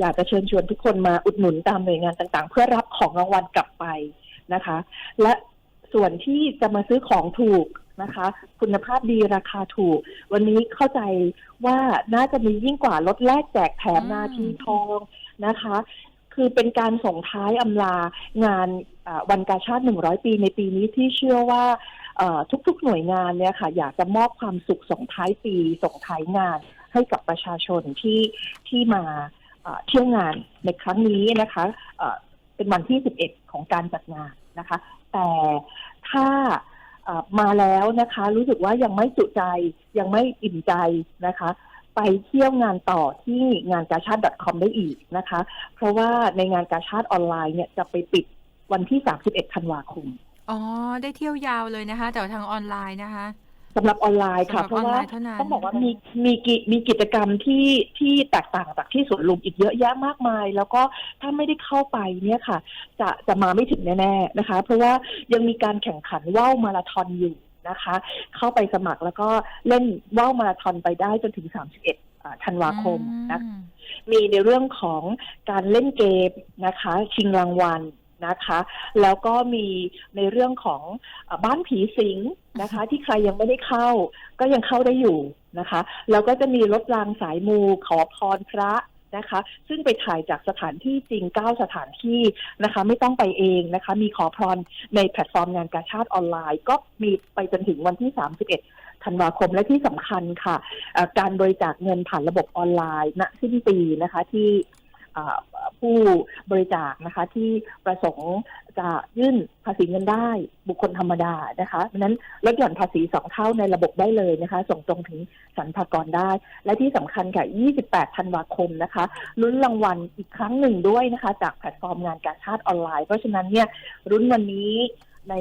อยากจะเชิญชวนทุกคนมาอุดหนุนตามหน่วยงานต่างๆ เพื่อรับของรางวัลกลับไปนะคะ และส่วนที่จะมาซื้อของถูกนะคะ คุณภาพดีราคาถูก วันนี้เข้าใจว่าน่าจะมียิ่งกว่าลดแลกแจกแถมนาทีทองนะคะ คือเป็นการส่งท้ายอำลางานวันกาชาติ100 ปีในปีนี้ที่เชื่อว่าทุกๆหน่วยงานเนี่ยค่ะ อยากจะมอบความสุขส่งท้ายปีส่งท้ายงานให้กับประชาชนที่ที่มา เที่ยวงานในครั้งนี้นะคะเอ่อเป็นวันที่ 11 ของการจัดงานนะคะ แต่ถ้ามาแล้วนะคะ รู้สึกว่ายังไม่จุใจยังไม่อิ่มใจนะคะ ไปเที่ยวงานต่อที่งานกาชาติ .com ได้อีกนะคะ เพราะว่าในงานกาชาติออนไลน์เนี่ยจะไปปิดวันที่ 31 ธันวาคม อ๋อ ได้เที่ยวยาวเลยนะคะ แต่ทางออนไลน์นะคะ สำหรับออนไลน์ค่ะสำหรับเพราะว่าออนไลน์เท่านั้นต้องบอกว่ามีมีกิมีกิจกรรมที่ที่แตกต่างจากที่สวนลุมอีกเยอะแยะมากมาย แล้วก็ถ้าไม่ได้เข้าไปเนี่ยค่ะ จะจะมาไม่ถึงแน่ๆนะคะ เพราะว่ายังมีการแข่งขันว่าวมาราธอนอยู่นะคะ เข้าไปสมัครแล้วก็เล่นว่าวมาราธอนไปได้จนถึง 31อ่าธันวาคมนะคะอืมมีในเรื่องของการเล่นเกมนะคะ ชิงรางวัล นะคะ แล้วก็มีในเรื่องของเออบ้านผีสิงนะคะ ที่ใครยังไม่ได้เข้า ก็ยังเข้าได้อยู่นะคะ แล้วก็จะมีรถรางสายมูขอพรพระนะคะซึ่งไปถ่ายจากสถานที่จริง 9 สถานที่นะคะ ไม่ต้องไปเองนะคะ มีขอพรในแพลตฟอร์มงานกาชาติออนไลน์ ก็มีไปจนถึงวันที่ 31 ธันวาคมและที่สำคัญค่ะเอ่อการบริจาคเงินผ่านระบบออนไลน์ณสิ้นปีนะคะที่เอ่อ ผู้บริจาคนะคะที่ประสงค์จะยื่นภาษีเงินได้บุคคลธรรมดานะคะเพราะฉะนั้นลดหย่อนภาษีสองเท่าในระบบได้เลยนะคะ ส่งตรงถึงสรรพากรได้ และที่สำคัญค่ะ 28 ธันวาคมนะคะลุ้นรางวัลอีกครั้งหนึ่งด้วยนะคะ จากแพลตฟอร์มงานการชาติออนไลน์ เพราะฉะนั้นเนี่ยรุ้นวันนี้ใน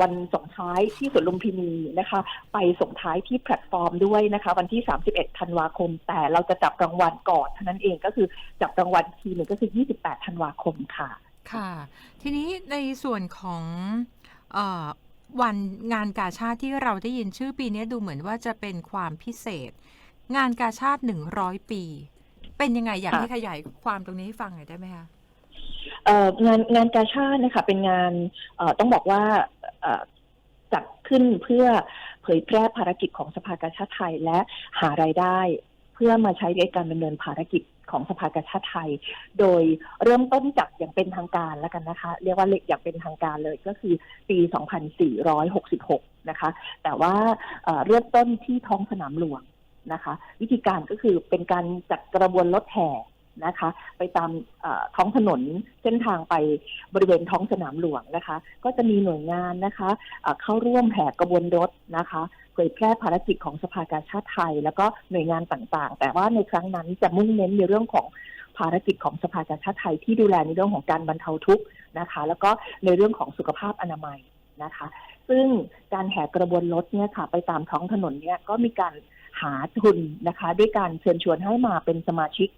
วันส่งท้ายที่สวนลุมพินีนะคะ ไปส่งท้ายที่แพลตฟอร์มด้วยนะคะ วันที่ 31 ธันวาคม แต่เราจะจับรางวัลก่อนเท่านั้นเองก็คือจับรางวัลอีกทีหนึ่งก็คือ 28 ธันวาคมค่ะ ค่ะ ทีนี้ในส่วนของเออวันงานกาชาติที่เราได้ยินชื่อปีนี้ดูเหมือนว่าจะเป็นความพิเศษ งานกาชาติหนึ่งร้อยปี เป็นยังไงอยากค่ะให้ขยายความตรงนี้ให้ฟังหน่อยได้ไหมคะ เอ่องานงานกาชาตินะคะเป็นงานเอ่อต้องบอกว่าเอ่อจัดขึ้นเพื่อเผยแพร่ภารกิจของสภากาชาติไทยและหารายได้ เพื่อมาใช้ในการดำเนินภารกิจของสภากาชาติไทย โดยเริ่มต้นจากอย่างเป็นทางการแล้วกันนะคะ เรียกว่าอย่างเป็นทางการเลยก็คือปี 2466 นะคะ แต่ว่าเอ่อเริ่มต้นที่ท้องสนามหลวงนะคะ วิธีการก็คือเป็นการจัดกระบวนรถแห่ นะคะ ไปตามท้องถนนเส้นทางไปบริเวณท้องสนามหลวงนะคะ ก็จะมีหน่วยงานนะคะเอ่อเข้าร่วมแห่กระบวนรถนะคะเผยแพร่ภารกิจของสภากาชาติไทย แล้วก็หน่วยงานต่างๆ แต่ว่าในครั้งนั้นจะมุ่งเน้นในเรื่องของภารกิจของสภากาชาติไทยที่ดูแลในเรื่องของการบรรเทาทุกข์นะคะ แล้วก็ในเรื่องของสุขภาพอนามัยนะคะ ซึ่งการแห่กระบวนรถเนี่ยค่ะ ไปตามท้องถนนเนี่ยก็มีการหาทุนนะคะ ด้วยการเชิญชวนให้มาเป็นสมาชิก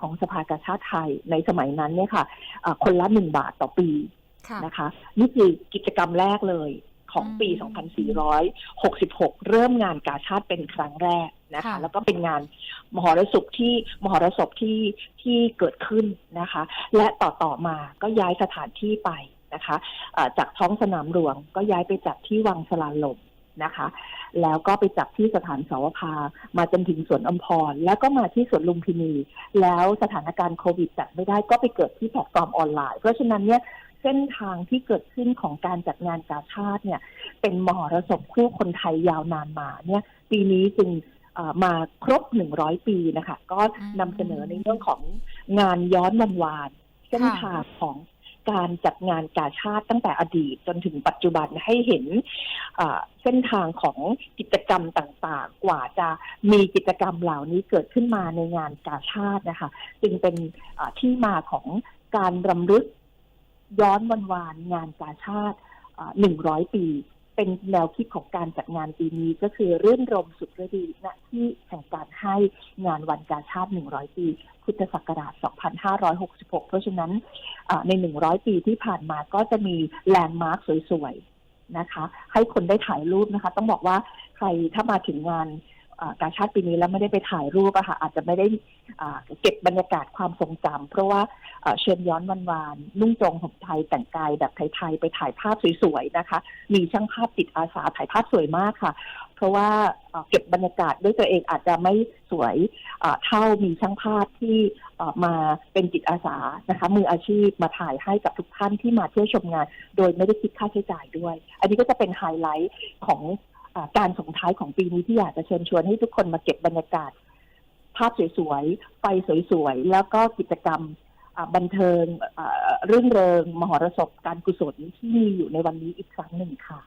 ของสภากาชาติไทยในสมัยนั้นเนี่ยค่ะอ่าคนละหนึ่งบาทต่อปีค่ะนะคะนี่คือกิจกรรมแรกเลยของปีอืม2466 เริ่มงานกาชาติเป็นครั้งแรกนะคะค่ะแล้วก็เป็นงานมหรสพที่มหรสพที่ที่เกิดขึ้นนะคะ และต่อต่อมาก็ย้ายสถานที่ไปนะคะเอ่อจากท้องสนามหลวงก็ย้ายไปจัดที่วังสลาลม นะคะ แล้วก็ไปจับที่สถานเสาวภามาจนถึงสวนอมพร แล้วก็มาที่สวนลุมพินี แล้วสถานการณ์โควิดจัดไม่ได้ก็ไปเกิดที่แพลตฟอร์มออนไลน์ เพราะฉะนั้นเนี่ยเส้นทางที่เกิดขึ้นของการจัดงานกาชาติเนี่ย เป็นมหรสพคู่คนไทยยาวนานมาเนี่ย ปีนี้จึงเอ่อมาครบ100ปีนะคะ ก็นำเสนอในเรื่องของงานย้อนวันวานเส้นทางของ การจัดงานกาชาติตั้งแต่อดีตจนถึงปัจจุบันให้เห็นเส้นทางของกิจกรรมต่างๆ กว่าจะมีกิจกรรมเหล่านี้เกิดขึ้นมาในงานกาชาตินะคะ จึงเป็นที่มาของการรำลึกย้อนวันวานงานกาชาติหนึ่งร้อยปี เป็นแนวคิดของการจัดงานปีนี้ก็คือรื่นรมสุขฤดีณที่แห่งการให้งานวันกาชาติ 100 ปีพุทธศักราช 2566 เพราะฉะนั้นใน 100 ปีที่ผ่านมาก็จะมีแลนด์มาร์คสวยๆนะคะ ให้คนได้ถ่ายรูปนะคะ ต้องบอกว่าใครถ้ามาถึงงาน อ่ากาชาติปีนี้แล้วไม่ได้ไปถ่ายรูปอะค่ะอาจจะไม่ได้เก็บบรรยากาศความทรงจำเพราะว่าเชิญย้อนวันวานนุ่งจงห่มไทยแต่งกายแบบไทยๆไปถ่ายภาพสวยๆนะคะ มีช่างภาพจิตอาสาถ่ายภาพสวยมากค่ะ เพราะว่าเก็บบรรยากาศด้วยตัวเองอาจจะไม่สวยเท่ามีช่างภาพที่มาเป็นจิตอาสานะคะมืออาชีพมาถ่ายให้กับทุกท่านที่มาเที่ยวชมงาน โดยไม่ได้คิดค่าใช้จ่ายด้วย อันนี้ก็จะเป็นไฮไลท์ของ การส่งท้ายของปีนี้ที่อยากจะเชิญชวนให้ทุกคนมาเก็บบรรยากาศ ภาพสวยๆ ไฟสวยๆ แล้วก็กิจกรรมบันเทิงเรื่นเริง มหรสพการกุศลที่มีอยู่ในวันนี้อีกครั้งหนึ่งค่ะ